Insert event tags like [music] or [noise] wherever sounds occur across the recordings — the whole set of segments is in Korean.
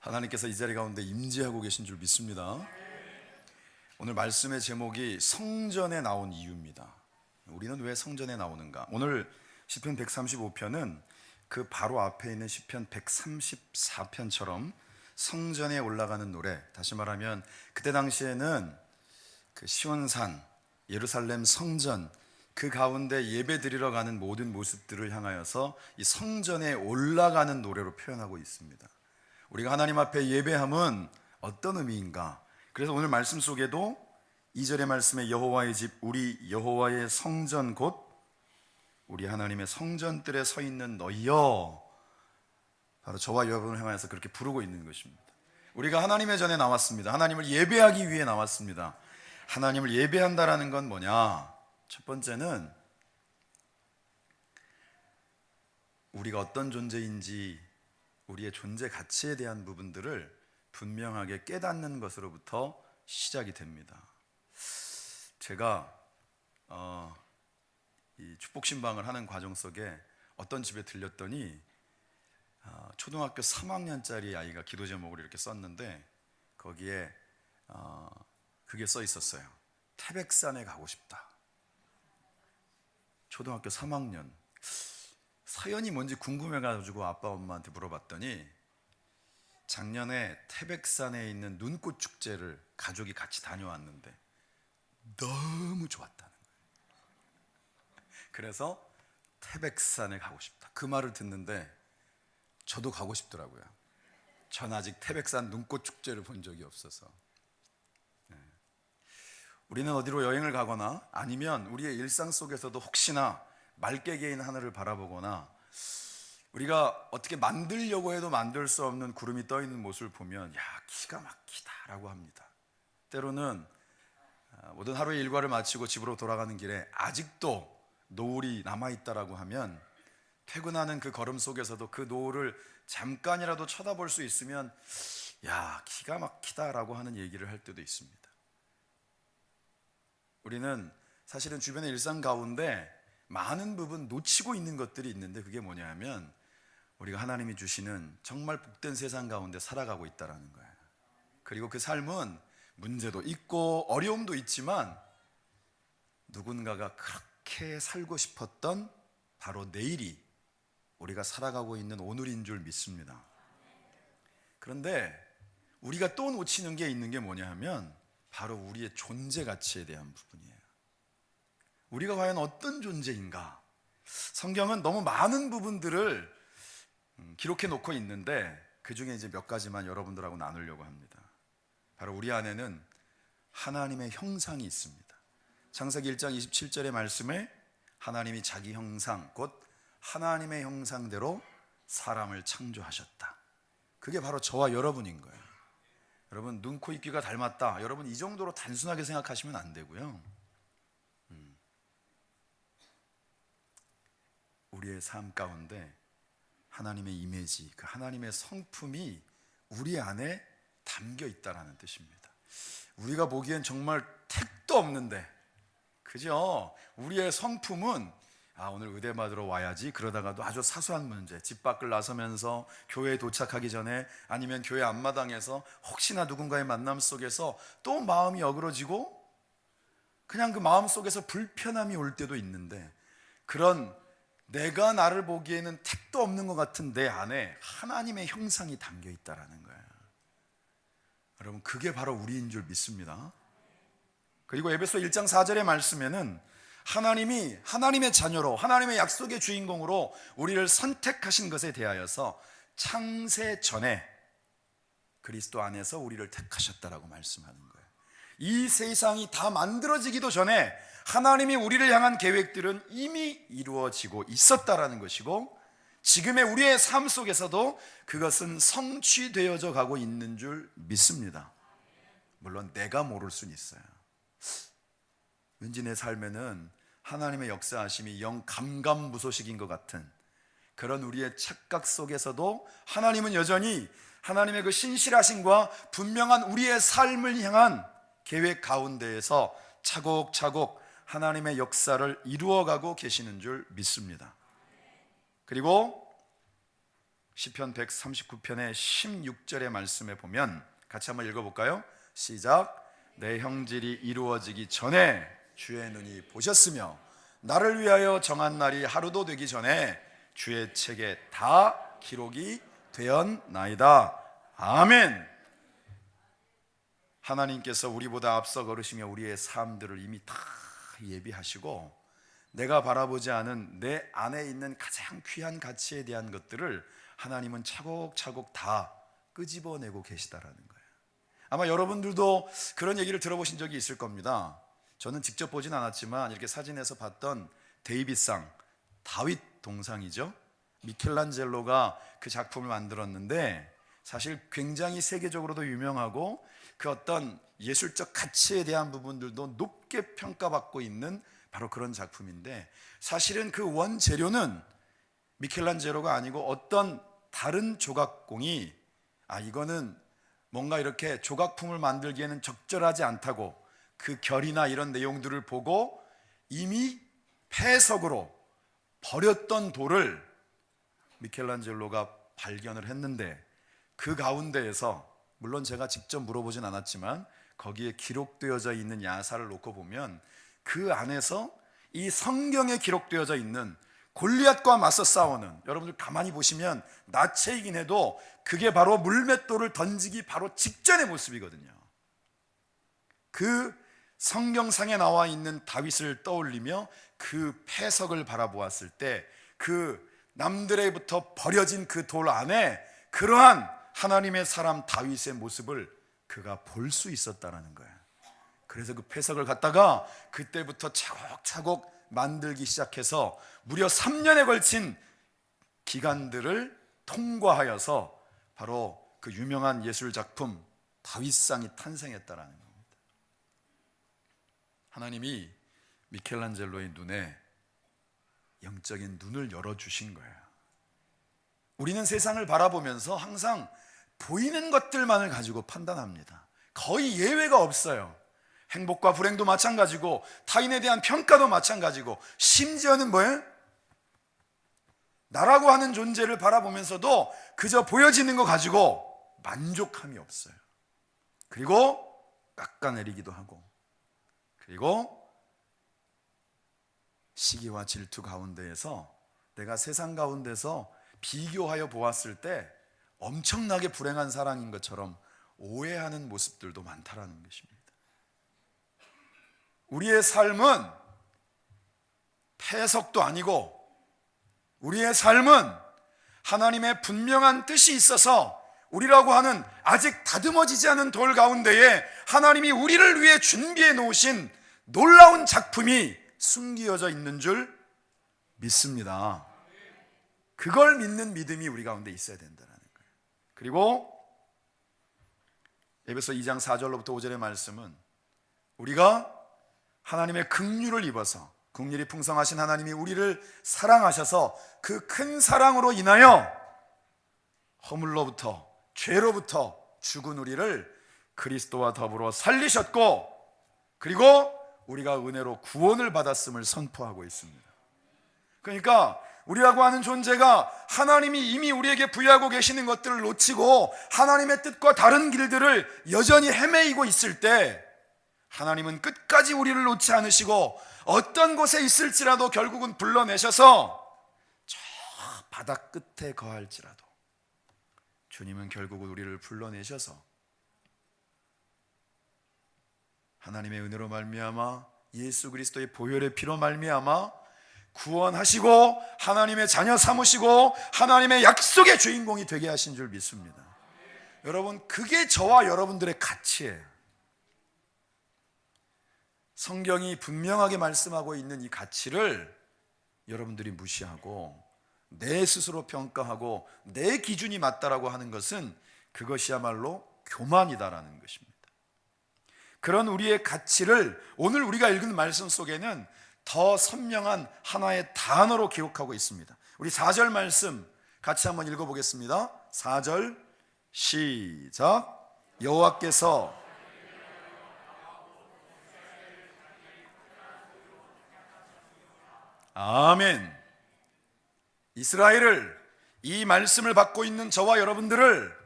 하나님께서 이 자리 가운데 임재하고 계신 줄 믿습니다. 오늘 말씀의 제목이 성전에 나온 이유입니다. 우리는 왜 성전에 나오는가? 오늘 시편 135편은 그 바로 앞에 있는 시편 134편처럼 성전에 올라가는 노래, 다시 말하면 그때 당시에는 그 시온산, 예루살렘 성전 그 가운데 예배 드리러 가는 모든 모습들을 향하여서 이 성전에 올라가는 노래로 표현하고 있습니다. 우리가 하나님 앞에 예배함은 어떤 의미인가? 그래서 오늘 말씀 속에도 2절의 말씀에 여호와의 집 우리 여호와의 성전 곧 우리 하나님의 성전들에 서 있는 너희여 바로 저와 여러분을 향하여서 그렇게 부르고 있는 것입니다. 우리가 하나님의 전에 나왔습니다. 하나님을 예배하기 위해 나왔습니다. 하나님을 예배한다라는 건 뭐냐? 첫 번째는 우리가 어떤 존재인지 우리의 존재 가치에 대한 부분들을 분명하게 깨닫는 것으로부터 시작이 됩니다. 제가 어, 이 축복 신방을 하는 과정 속에 어떤 집에 들렸더니 어, 초등학교 3학년짜리 아이가 기도 제목을 이렇게 썼는데 거기에 어, 그게 써 있었어요. 태백산에 가고 싶다. 초등학교 3학년. 사연이 뭔지 궁금해가지고 아빠 엄마한테 물어봤더니 작년에 태백산에 있는 눈꽃 축제를 가족이 같이 다녀왔는데 너무 좋았다는 거예요. [laughs] 그래서 태백산에 가고 싶다. 그 말을 듣는데 저도 가고 싶더라고요. 전 아직 태백산 눈꽃 축제를 본 적이 없어서. 네. 우리는 어디로 여행을 가거나 아니면 우리의 일상 속에서도 혹시나 말개개인 하늘을 바라보거나 우리가 어떻게 만들려고 해도 만들 수 없는 구름이 떠 있는 모습을 보면 야 기가 막히다라고 합니다. 때로는 아, 모든 하루의 일과를 마치고 집으로 돌아가는 길에 아직도 노을이 남아 있다라고 하면 퇴근하는 그 걸음 속에서도 그 노을을 잠깐이라도 쳐다볼 수 있으면 야 기가 막히다라고 하는 얘기를 할 때도 있습니다. 우리는 사실은 주변의 일상 가운데 많은 부분 놓치고 있는 것들이 있는데 그게 뭐냐면 우리가 하나님이 주시는 정말 복된 세상 가운데 살아가고 있다라는 거예요. 그리고 그 삶은 문제도 있고 어려움도 있지만 누군가가 그렇게 살고 싶었던 바로 내일이 우리가 살아가고 있는 오늘인 줄 믿습니다. 그런데 우리가 또 놓치는 게 있는 게 뭐냐 하면 바로 우리의 존재 가치에 대한 부분이에요. 우리가 과연 어떤 존재인가? 성경은 너무 많은 부분들을 음, 기록해 놓고 있는데 그 중에 이제 몇 가지만 여러분들하고 나누려고 합니다. 바로 우리 안에는 하나님의 형상이 있습니다. 창세기 1장 27절의 말씀에 하나님이 자기 형상 곧 하나님의 형상대로 사람을 창조하셨다. 그게 바로 저와 여러분인 거예요. 여러분 눈, 코, 입, 귀가 닮았다. 여러분 이 정도로 단순하게 생각하시면 안 되고요. 우리의 삶 가운데 하나님의 이미지, 그 하나님의 성품이 우리 안에 담겨 있다라는 뜻입니다. 우리가 보기엔 정말 택도 없는데, 그죠? 우리의 성품은 아, 오늘 의대 받으러 와야지. 그러다가도 아주 사소한 문제, 집 밖을 나서면서 교회에 도착하기 전에 아니면 교회 앞마당에서 혹시나 누군가의 만남 속에서 또 마음이 어그러지고 그냥 그 마음 속에서 불편함이 올 때도 있는데 그런 내가 나를 보기에는 택도 없는 것 같은 내 안에 하나님의 형상이 담겨 있다라는 거예요. 여러분, 그게 바로 우리인 줄 믿습니다. 그리고 에베소 1장 4절의 말씀에는 하나님이 하나님의 자녀로 하나님의 약속의 주인공으로 우리를 선택하신 것에 대하여서 창세 전에 그리스도 안에서 우리를 택하셨다라고 말씀하는 거예요. 이 세상이 다 만들어지기도 전에 하나님이 우리를 향한 계획들은 이미 이루어지고 있었다라는 것이고 지금의 우리의 삶 속에서도 그것은 성취되어져 가고 있는 줄 믿습니다. 물론 내가 모를 수는 있어요. 왠지 내 삶에는 하나님의 역사하심이 영 감감무소식인 것 같은 그런 우리의 착각 속에서도 하나님은 여전히 하나님의 그 신실하심과 분명한 우리의 삶을 향한 계획 가운데에서 차곡차곡 하나님의 역사를 이루어가고 계시는 줄 믿습니다. 그리고 시편 139편의 16절의 말씀에 보면 같이 한번 읽어 볼까요? 시작. 내 형질이 이루어지기 전에 주의 눈이 보셨으며 나를 위하여 정한 날이 하루도 되기 전에 주의 책에 다 기록이 되었나이다. 아멘. 하나님께서 우리보다 앞서 걸으시며 우리의 삶들을 이미 다 예비하시고 내가 바라보지 않은 내 안에 있는 가장 귀한 가치에 대한 것들을 하나님은 차곡차곡 다 끄집어내고 계시다라는 거예요. 아마 여러분들도 그런 얘기를 들어보신 적이 있을 겁니다. 저는 직접 보진 않았지만 이렇게 사진에서 봤던 데이비상 다윗 동상이죠. 미켈란젤로가 그 작품을 만들었는데 사실 굉장히 세계적으로도 유명하고 그 어떤 예술적 가치에 대한 부분들도 높게 평가받고 있는 바로 그런 작품인데 사실은 그 원재료는 미켈란젤로가 아니고 어떤 다른 조각공이 아 이거는 뭔가 이렇게 조각품을 만들기에는 적절하지 않다고 그 결이나 이런 내용들을 보고 이미 폐석으로 버렸던 돌을 미켈란젤로가 발견을 했는데 그 가운데에서 물론 제가 직접 물어보진 않았지만 거기에 기록되어져 있는 야사를 놓고 보면 그 안에서 이 성경에 기록되어져 있는 골리앗과 맞서 싸우는 여러분들 가만히 보시면 나체이긴 해도 그게 바로 물맷돌을 던지기 바로 직전의 모습이거든요. 그 성경상에 나와 있는 다윗을 떠올리며 그 패석을 바라보았을 때 그 남들에부터 버려진 그 돌 안에 그러한 하나님의 사람 다윗의 모습을 그가 볼 수 있었다라는 거예요. 그래서 그 패석을 갖다가 그때부터 차곡차곡 만들기 시작해서 무려 3년에 걸친 기간들을 통과하여서 바로 그 유명한 예술 작품 다윗상이 탄생했다라는 겁니다. 하나님이 미켈란젤로의 눈에 영적인 눈을 열어 주신 거예요. 우리는 세상을 바라보면서 항상 보이는 것들만을 가지고 판단합니다. 거의 예외가 없어요. 행복과 불행도 마찬가지고 타인에 대한 평가도 마찬가지고 심지어는 뭐예요? 나라고 하는 존재를 바라보면서도 그저 보여지는 거 가지고 만족함이 없어요. 그리고 깎아내리기도 하고 그리고 시기와 질투 가운데에서 내가 세상 가운데서 비교하여 보았을 때 엄청나게 불행한 사람인 것처럼 오해하는 모습들도 많다라는 것입니다. 우리의 삶은 폐석도 아니고 우리의 삶은 하나님의 분명한 뜻이 있어서 우리라고 하는 아직 다듬어지지 않은 돌 가운데에 하나님이 우리를 위해 준비해 놓으신 놀라운 작품이 숨기어져 있는 줄 믿습니다. 그걸 믿는 믿음이 우리 가운데 있어야 거예요. 그리고 에베소 2장 4절로부터 5절의 말씀은 우리가 하나님의 긍휼을 입어서 긍휼이 풍성하신 하나님이 우리를 사랑하셔서 그 큰 사랑으로 인하여 허물로부터 죄로부터 죽은 우리를 그리스도와 더불어 살리셨고 그리고 우리가 은혜로 구원을 받았음을 선포하고 있습니다. 그러니까 우리라고 하는 존재가 하나님이 이미 우리에게 부여하고 계시는 것들을 놓치고 하나님의 뜻과 다른 길들을 여전히 헤매이고 있을 때 하나님은 끝까지 우리를 놓지 않으시고 어떤 곳에 있을지라도 결국은 불러내셔서 저 바닥 끝에 거할지라도 주님은 결국은 우리를 불러내셔서 하나님의 은혜로 말미암아 예수 그리스도의 보혈의 피로 말미암아 구원하시고 하나님의 자녀 삼으시고 하나님의 약속의 주인공이 되게 하신 줄 믿습니다. 여러분 그게 저와 여러분들의 가치예요. 성경이 분명하게 말씀하고 있는 이 가치를 여러분들이 무시하고 내 스스로 평가하고 내 기준이 맞다라고 하는 것은 그것이야말로 교만이다라는 것입니다. 그런 우리의 가치를 오늘 우리가 읽은 말씀 속에는 더 선명한 하나의 단어로 기록하고 있습니다. 우리 4절 말씀 같이 한번 읽어 보겠습니다. 4절 시작. 여호와께서 아멘. 이스라엘을 이 말씀을 받고 있는 저와 여러분들을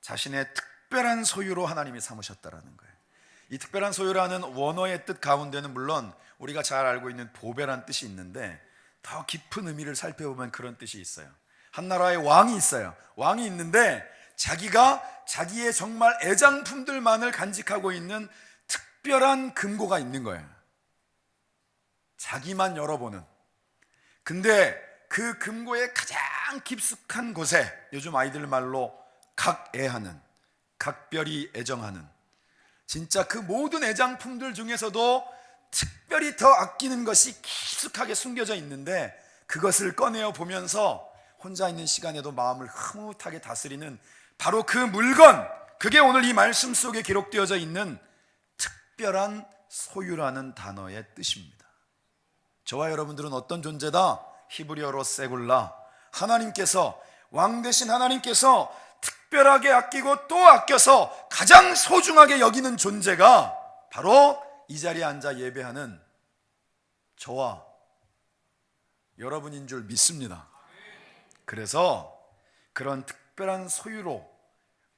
자신의 특별한 소유로 하나님이 삼으셨다라는 거예요. 이 특별한 소유라는 원어의 뜻 가운데는 물론 우리가 잘 알고 있는 보배란 뜻이 있는데 더 깊은 의미를 살펴보면 그런 뜻이 있어요. 한 나라의 왕이 있어요. 왕이 있는데 자기가 자기의 정말 애장품들만을 간직하고 있는 특별한 금고가 있는 거예요. 자기만 열어보는. 근데 그 금고의 가장 깊숙한 곳에 요즘 아이들 말로 각애하는, 각별히 애정하는, 진짜 그 모든 애장품들 중에서도 특별히 더 아끼는 것이 깊숙하게 숨겨져 있는데 그것을 꺼내어 보면서 혼자 있는 시간에도 마음을 흐뭇하게 다스리는 바로 그 물건, 그게 오늘 이 말씀 속에 기록되어져 있는 특별한 소유라는 단어의 뜻입니다. 저와 여러분들은 어떤 존재다? 히브리어로 세굴라. 하나님께서 왕 대신 하나님께서 특별하게 아끼고 또 아껴서 가장 소중하게 여기는 존재가 바로 이 자리에 앉아 예배하는 저와 여러분인 줄 믿습니다. 그래서 그런 특별한 소유로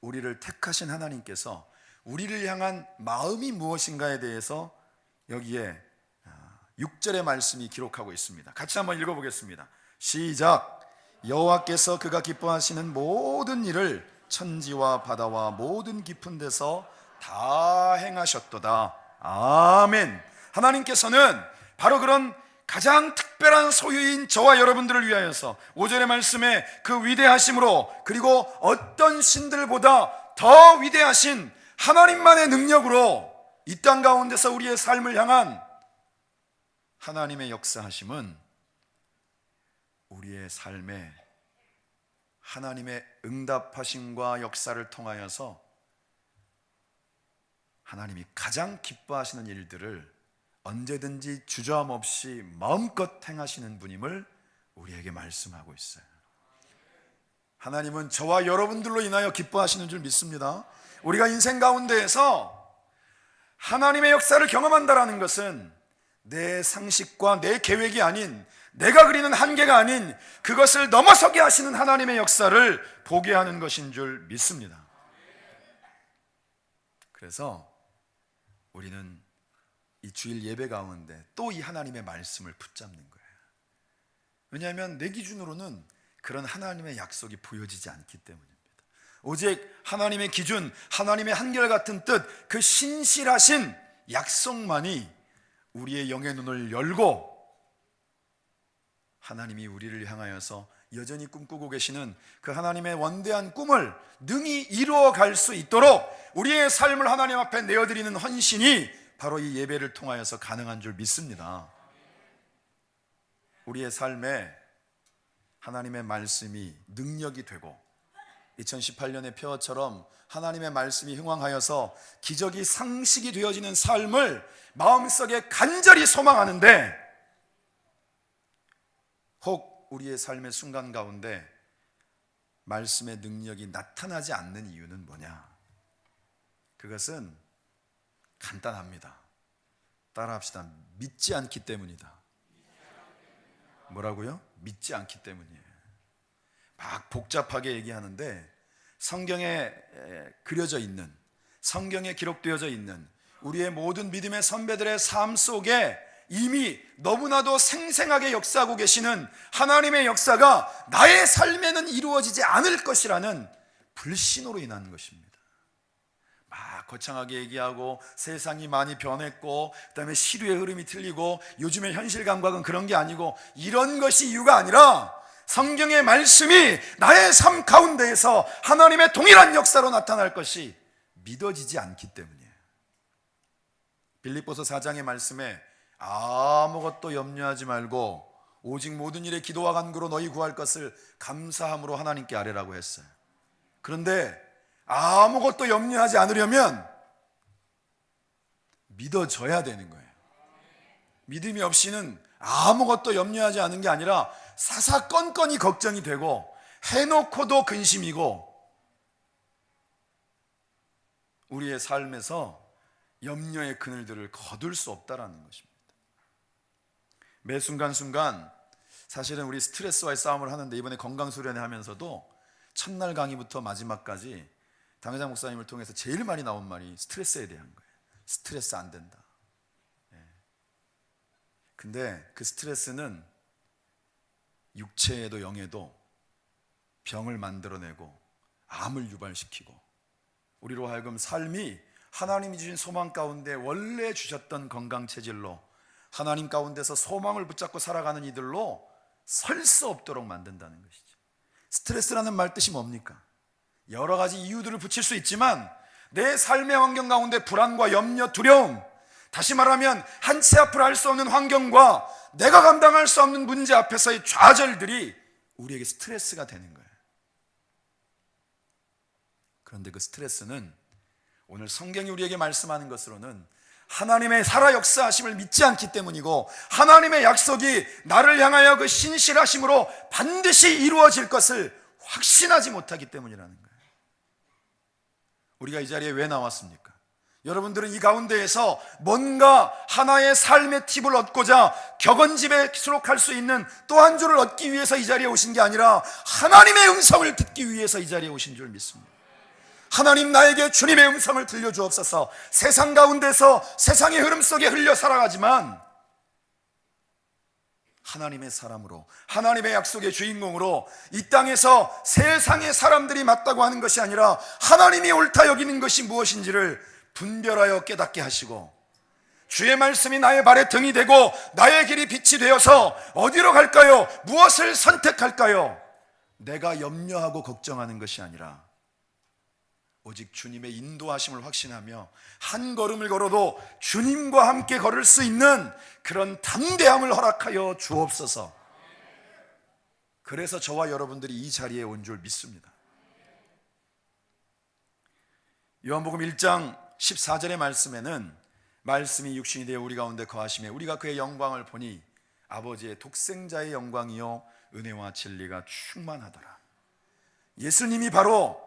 우리를 택하신 하나님께서 우리를 향한 마음이 무엇인가에 대해서 여기에 6절의 말씀이 기록하고 있습니다. 같이 한번 읽어보겠습니다. 시작. 여호와께서 그가 기뻐하시는 모든 일을 천지와 바다와 모든 깊은 데서 다 행하셨도다. 아멘. 하나님께서는 바로 그런 가장 특별한 소유인 저와 여러분들을 위하여서 5절의 말씀에 그 위대하심으로 그리고 어떤 신들보다 더 위대하신 하나님만의 능력으로 이 땅 가운데서 우리의 삶을 향한 하나님의 역사하심은 우리의 삶에 하나님의 응답하심과 역사를 통하여서 하나님이 가장 기뻐하시는 일들을 언제든지 주저함 없이 마음껏 행하시는 분임을 우리에게 말씀하고 있어요. 하나님은 저와 여러분들로 인하여 기뻐하시는 줄 믿습니다. 우리가 인생 가운데에서 하나님의 역사를 경험한다라는 것은 내 상식과 내 계획이 아닌 내가 그리는 한계가 아닌 그것을 넘어서게 하시는 하나님의 역사를 보게 하는 것인 줄 믿습니다. 그래서 우리는 이 주일 예배 가운데 또 이 하나님의 말씀을 붙잡는 거예요. 왜냐하면 내 기준으로는 그런 하나님의 약속이 보여지지 않기 때문입니다. 오직 하나님의 기준, 하나님의 한결같은 뜻, 그 신실하신 약속만이 우리의 영의 눈을 열고 하나님이 우리를 향하여서 여전히 꿈꾸고 계시는 그 하나님의 원대한 꿈을 능히 이루어 갈 수 있도록 우리의 삶을 하나님 앞에 내어드리는 헌신이 바로 이 예배를 통하여서 가능한 줄 믿습니다. 우리의 삶에 하나님의 말씀이 능력이 되고 2018년의 표어처럼 하나님의 말씀이 흥왕하여서 기적이 상식이 되어지는 삶을 마음속에 간절히 소망하는데 혹 우리의 삶의 순간 가운데 말씀의 능력이 나타나지 않는 이유는 뭐냐? 그것은 간단합니다. 따라합시다. 믿지 않기 때문이다. 뭐라고요? 믿지 않기 때문이에요. 막 복잡하게 얘기하는데 성경에 그려져 있는 성경에 기록되어져 있는 우리의 모든 믿음의 선배들의 삶 속에 이미 너무나도 생생하게 역사하고 계시는 하나님의 역사가 나의 삶에는 이루어지지 않을 것이라는 불신으로 인한 것입니다. 막 거창하게 얘기하고 세상이 많이 변했고 그다음에 시류의 흐름이 틀리고 요즘의 현실 감각은 그런 게 아니고 이런 것이 이유가 아니라 성경의 말씀이 나의 삶 가운데에서 하나님의 동일한 역사로 나타날 것이 믿어지지 않기 때문이에요. 빌립보서 4장의 말씀에 아무것도 염려하지 말고 오직 모든 일에 기도와 간구로 너희 구할 것을 감사함으로 하나님께 아뢰라고 했어요. 그런데 아무것도 염려하지 않으려면 믿어져야 되는 거예요. 믿음이 없이는 아무것도 염려하지 않은 게 아니라 사사건건이 걱정이 되고 해놓고도 근심이고 우리의 삶에서 염려의 그늘들을 거둘 수 없다라는 것입니다. 매 순간순간 사실은 우리 스트레스와의 싸움을 하는데 이번에 건강 수련회 하면서도 첫날 강의부터 마지막까지 당회장 목사님을 통해서 제일 많이 나온 말이 스트레스에 대한 거예요. 스트레스 안 된다. 예. 근데 그 스트레스는 육체에도 영에도 병을 만들어내고 암을 유발시키고 우리로 하여금 삶이 하나님이 주신 소망 가운데 원래 주셨던 건강 체질로 하나님 가운데서 소망을 붙잡고 살아가는 이들로 설 수 없도록 만든다는 것이죠. 스트레스라는 말 뜻이 뭡니까? 여러 가지 이유들을 붙일 수 있지만 내 삶의 환경 가운데 불안과 염려, 두려움, 다시 말하면 한치 앞을 할수 없는 환경과 내가 감당할 수 없는 문제 앞에서의 좌절들이 우리에게 스트레스가 되는 거예요. 그런데 그 스트레스는 오늘 성경이 우리에게 말씀하는 것으로는 하나님의 살아 역사하심을 믿지 않기 때문이고 하나님의 약속이 나를 향하여 그 신실하심으로 반드시 이루어질 것을 확신하지 못하기 때문이라는 거예요. 우리가 이 자리에 왜 나왔습니까? 여러분들은 이 가운데에서 뭔가 하나의 삶의 팁을 얻고자 격언집에 수록할 수 있는 또 한 줄을 얻기 위해서 이 자리에 오신 게 아니라 하나님의 음성을 듣기 위해서 이 자리에 오신 줄 믿습니다. 하나님 나에게 주님의 음성을 들려주옵소서 세상 가운데서 세상의 흐름 속에 흘려 살아가지만 하나님의 사람으로 하나님의 약속의 주인공으로 이 땅에서 세상의 사람들이 맞다고 하는 것이 아니라 하나님이 옳다 여기는 것이 무엇인지를 분별하여 깨닫게 하시고 주의 말씀이 나의 발에 등이 되고 나의 길이 빛이 되어서 어디로 갈까요? 무엇을 선택할까요? 내가 염려하고 걱정하는 것이 아니라 오직 주님의 인도하심을 확신하며 한 걸음을 걸어도 주님과 함께 걸을 수 있는 그런 담대함을 허락하여 주옵소서. 그래서 저와 여러분들이 이 자리에 온 줄 믿습니다. 요한복음 1장 14절의 말씀에는 말씀이 육신이 되어 우리 가운데 거하심에 우리가 그의 영광을 보니 아버지의 독생자의 영광이요 은혜와 진리가 충만하더라. 예수님이 바로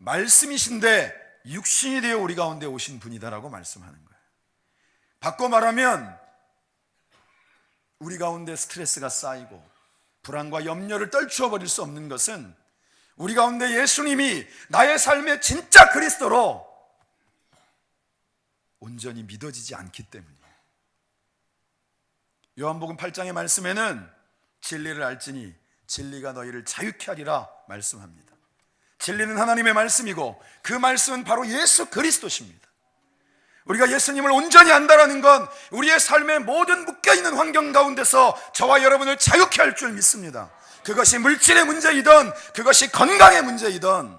말씀이신데 육신이 되어 우리 가운데 오신 분이다라고 말씀하는 거예요. 바꿔 말하면 우리 가운데 스트레스가 쌓이고 불안과 염려를 떨치워 버릴 수 없는 것은 우리 가운데 예수님이 나의 삶의 진짜 그리스도로 온전히 믿어지지 않기 때문이에요. 요한복음 8장의 말씀에는 진리를 알지니 진리가 너희를 자유케 하리라 말씀합니다. 진리는 하나님의 말씀이고 그 말씀은 바로 예수 그리스도십니다. 우리가 예수님을 온전히 안다라는 건 우리의 삶의 모든 묶여있는 환경 가운데서 저와 여러분을 자유케 할 줄 믿습니다. 그것이 물질의 문제이든 그것이 건강의 문제이든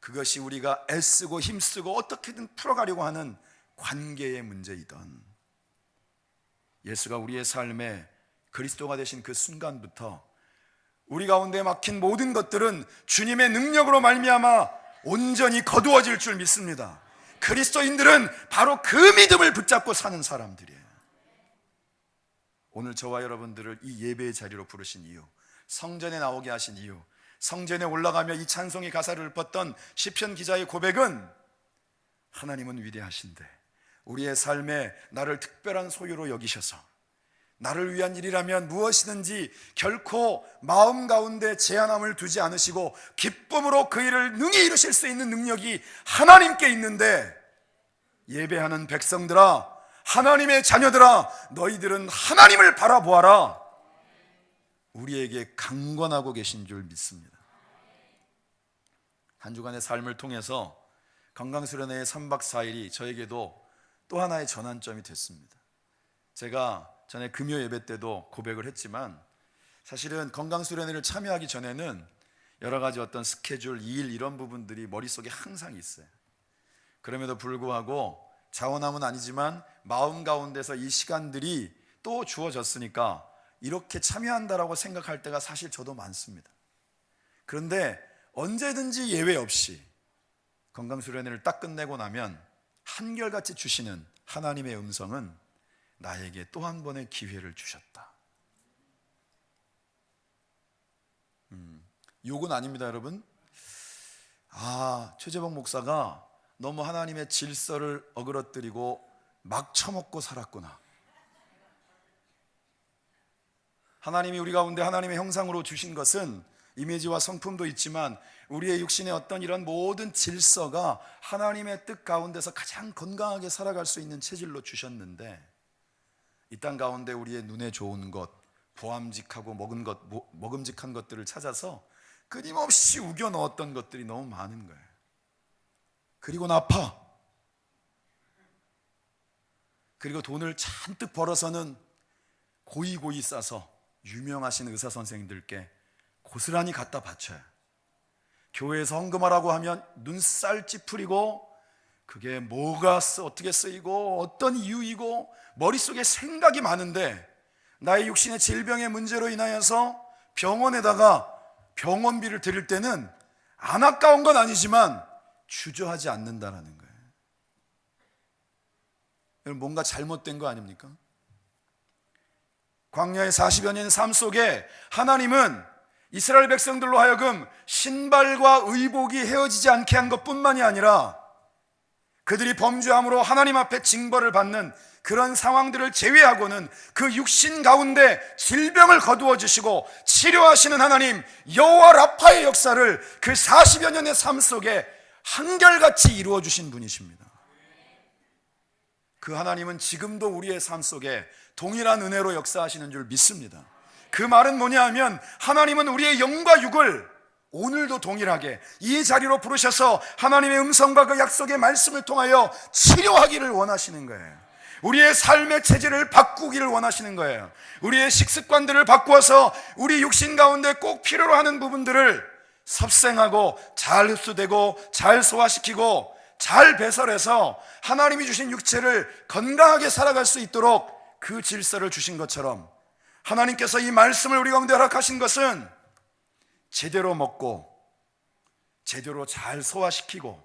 그것이 우리가 애쓰고 힘쓰고 어떻게든 풀어가려고 하는 관계의 문제이든 예수가 우리의 삶에 그리스도가 되신 그 순간부터 우리 가운데 막힌 모든 것들은 주님의 능력으로 말미암아 온전히 거두어질 줄 믿습니다. 그리스도인들은 바로 그 믿음을 붙잡고 사는 사람들이에요. 오늘 저와 여러분들을 이 예배의 자리로 부르신 이유, 성전에 나오게 하신 이유, 성전에 올라가며 이 찬송의 가사를 읊었던 시편 기자의 고백은 하나님은 위대하신데 우리의 삶에 나를 특별한 소유로 여기셔서 나를 위한 일이라면 무엇이든지 결코 마음 가운데 제한함을 두지 않으시고 기쁨으로 그 일을 능히 이루실 수 있는 능력이 하나님께 있는데 예배하는 백성들아 하나님의 자녀들아 너희들은 하나님을 바라보아라. 우리에게 강권하고 계신 줄 믿습니다. 한 주간의 삶을 통해서 건강수련회의 3박 4일이 저에게도 또 하나의 전환점이 됐습니다. 제가 전에 금요 예배 때도 고백을 했지만 사실은 건강 수련회를 참여하기 전에는 여러 가지 어떤 스케줄, 일 이런 부분들이 머릿속에 항상 있어요. 그럼에도 불구하고 자원함은 아니지만 마음 가운데서 이 시간들이 또 주어졌으니까 이렇게 참여한다라고 생각할 때가 사실 저도 많습니다. 그런데 언제든지 예외 없이 건강 수련회를 딱 끝내고 나면 한결같이 주시는 하나님의 음성은 나에게 또 한 번의 기회를 주셨다. 음, 욕은 아닙니다, 여러분. 아, 최재봉 목사가 너무 하나님의 질서를 어그러뜨리고 막 처먹고 살았구나. 하나님이 우리 가운데 하나님의 형상으로 주신 것은 이미지와 성품도 있지만 우리의 육신의 어떤 이런 모든 질서가 하나님의 뜻 가운데서 가장 건강하게 살아갈 수 있는 체질로 주셨는데 이 땅 가운데 우리의 눈에 좋은 것, 보암직하고 먹은 것, 모- 먹음직한 것들을 찾아서 끊임없이 우겨 넣었던 것들이 너무 많은 거예요. 그리고 나파. 그리고 돈을 잔뜩 벌어서는 고이 고이 싸서 유명하신 의사 선생님들께 고스란히 갖다 바쳐요. 교회에서 헌금하라고 하면 눈살 찌푸리고 그게 뭐가 쓰, 어떻게 쓰이고 어떤 이유이고 머릿속에 생각이 많은데 나의 육신의 질병의 문제로 인하여서 병원에다가 병원비를 드릴 때는 안 아까운 건 아니지만 주저하지 않는다라는 거예요. 뭔가 잘못된 거 아닙니까? 광야의 40여 년의 삶 속에 하나님은 이스라엘 백성들로 하여금 신발과 의복이 헤어지지 않게 한 것뿐만이 아니라 그들이 범죄함으로 하나님 앞에 징벌을 받는 그런 상황들을 제외하고는 그 육신 가운데 질병을 거두어 주시고 치료하시는 하나님 여호와 라파의 역사를 그 40여 년의 삶 속에 한결같이 이루어 주신 분이십니다. 그 하나님은 지금도 우리의 삶 속에 동일한 은혜로 역사하시는 줄 믿습니다. 그 말은 뭐냐 하면 하나님은 우리의 영과 육을 오늘도 동일하게 이 자리로 부르셔서 하나님의 음성과 그 약속의 말씀을 통하여 치료하기를 원하시는 거예요. 우리의 삶의 체질을 바꾸기를 원하시는 거예요. 우리의 식습관들을 바꾸어서 우리 육신 가운데 꼭 필요로 하는 부분들을 섭생하고 잘 흡수되고 잘 소화시키고 잘 배설해서 하나님이 주신 육체를 건강하게 살아갈 수 있도록 그 질서를 주신 것처럼 하나님께서 이 말씀을 우리 가운데 허락하신 것은 제대로 먹고 제대로 잘 소화시키고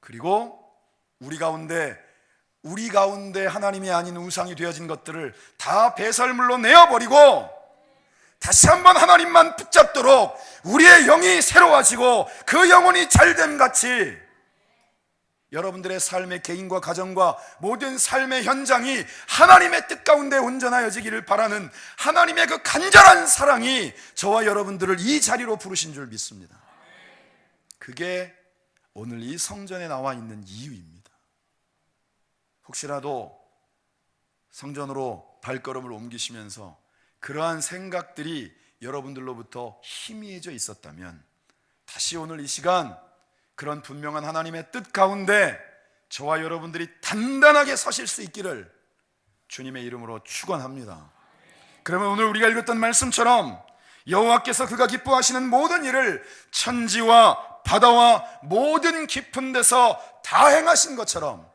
그리고 우리 가운데 우리 가운데 하나님이 아닌 우상이 되어진 것들을 다 배설물로 내어버리고 다시 한번 하나님만 붙잡도록 우리의 영이 새로워지고 그 영혼이 잘됨 같이 여러분들의 삶의 개인과 가정과 모든 삶의 현장이 하나님의 뜻 가운데 온전하여지기를 바라는 하나님의 그 간절한 사랑이 저와 여러분들을 이 자리로 부르신 줄 믿습니다. 그게 오늘 이 성전에 나와 있는 이유입니다. 혹시라도 성전으로 발걸음을 옮기시면서 그러한 생각들이 여러분들로부터 희미해져 있었다면 다시 오늘 이 시간 그런 분명한 하나님의 뜻 가운데 저와 여러분들이 단단하게 서실 수 있기를 주님의 이름으로 축원합니다. 그러면 오늘 우리가 읽었던 말씀처럼 여호와께서 그가 기뻐하시는 모든 일을 천지와 바다와 모든 깊은 데서 다 행하신 것처럼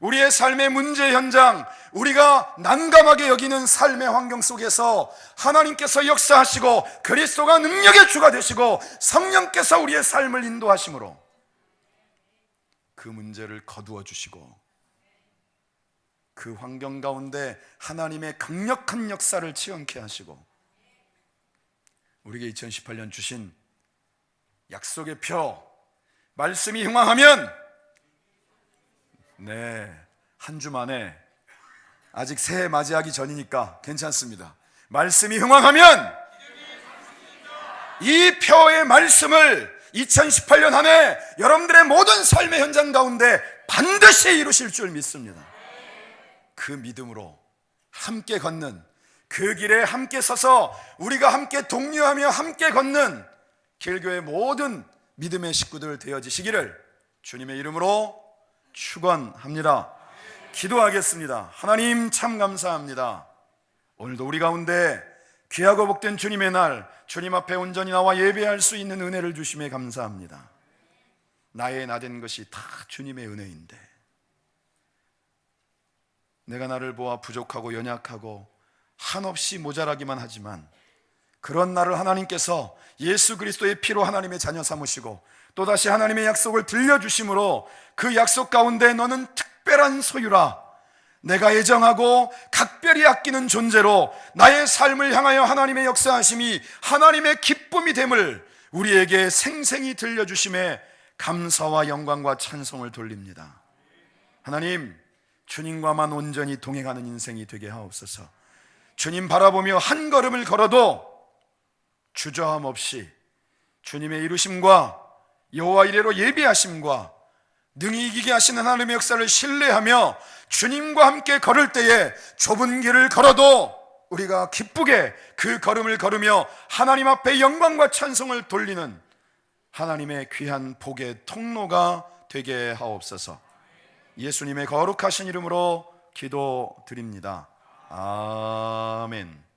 우리의 삶의 문제 현장, 우리가 난감하게 여기는 삶의 환경 속에서 하나님께서 역사하시고 그리스도가 능력의 주가 되시고 성령께서 우리의 삶을 인도하심으로 그 문제를 거두어 주시고 그 환경 가운데 하나님의 강력한 역사를 체험케 하시고 우리에게 2018년 주신 약속의 표 말씀이 흥황하면 네, 한 주 만에 아직 새해 맞이하기 전이니까 괜찮습니다. 말씀이 흥황하면 이 표의 말씀을 2018년 한 해 여러분들의 모든 삶의 현장 가운데 반드시 이루실 줄 믿습니다. 그 믿음으로 함께 걷는 그 길에 함께 서서 우리가 함께 독려하며 함께 걷는 길교의 모든 믿음의 식구들 되어지시기를 주님의 이름으로 축원합니다. 기도하겠습니다. 하나님 참 감사합니다. 오늘도 우리 가운데 귀하고 복된 주님의 날 주님 앞에 온전히 나와 예배할 수 있는 은혜를 주심에 감사합니다. 나의 나된 것이 다 주님의 은혜인데 내가 나를 보아 부족하고 연약하고 한없이 모자라기만 하지만 그런 나를 하나님께서 예수 그리스도의 피로 하나님의 자녀 삼으시고 또다시 하나님의 약속을 들려주심으로 그 약속 가운데 너는 특별한 소유라 내가 애정하고 각별히 아끼는 존재로 나의 삶을 향하여 하나님의 역사하심이 하나님의 기쁨이 됨을 우리에게 생생히 들려주심에 감사와 영광과 찬송을 돌립니다. 하나님, 주님과만 온전히 동행하는 인생이 되게 하옵소서. 주님 바라보며 한 걸음을 걸어도 주저함 없이 주님의 이루심과 여호와 이래로 예비하심과 능히 이기게 하시는 하나님의 역사를 신뢰하며 주님과 함께 걸을 때에 좁은 길을 걸어도 우리가 기쁘게 그 걸음을 걸으며 하나님 앞에 영광과 찬송을 돌리는 하나님의 귀한 복의 통로가 되게 하옵소서. 예수님의 거룩하신 이름으로 기도드립니다. 아멘.